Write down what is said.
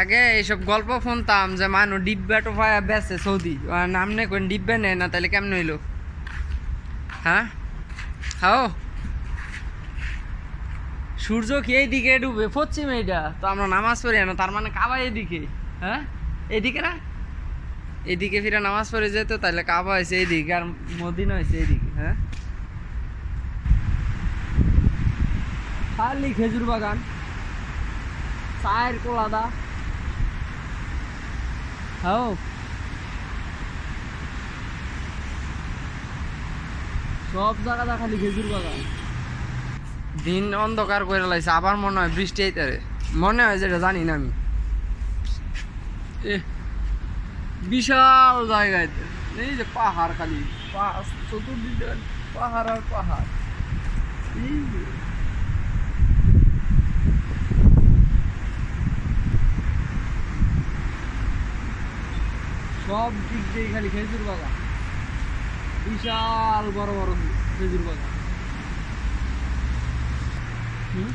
আগে এইসব গল্প শুনতাম যে মানুষ ডিব্বা টোফা বেছে সৌদি। নাম নেই কোন ডিব্বা নেয় না তাহলে কেমন হইল? হ্যাঁ? হাও? সূর্য কি এইদিকে ডুবে? পশ্চিম এইটা তো আমরা নামাজ পড়ি না, তার মানে কাবা এইদিকে। হ্যাঁ? এইদিকে না? এদিকে ফিরে নামাজ পড়ে যেত তাহলে কাবা হয়েছে এইদিকে আর মদিনা হয়েছে এইদিকে হ্যাঁ? খালি খেজুর বাগান, চায়ের কোলাদা। হ্যাঁ সব জায়গাটা খালি খেজুর বাগান। দিন অন্ধকার করে লাইছে আবার মনে হয় বৃষ্টি আইতারে মনে হয় যেটা জানি না আমি। বিশাল জায়গায় এই যে পাহাড় খালি চতুর্দিকে পাহাড় আর পাহাড়। এই সব দিক দিয়ে খালি খেজুর বাগান। বিশাল বড় বড় খেজুর বাগান। হুম?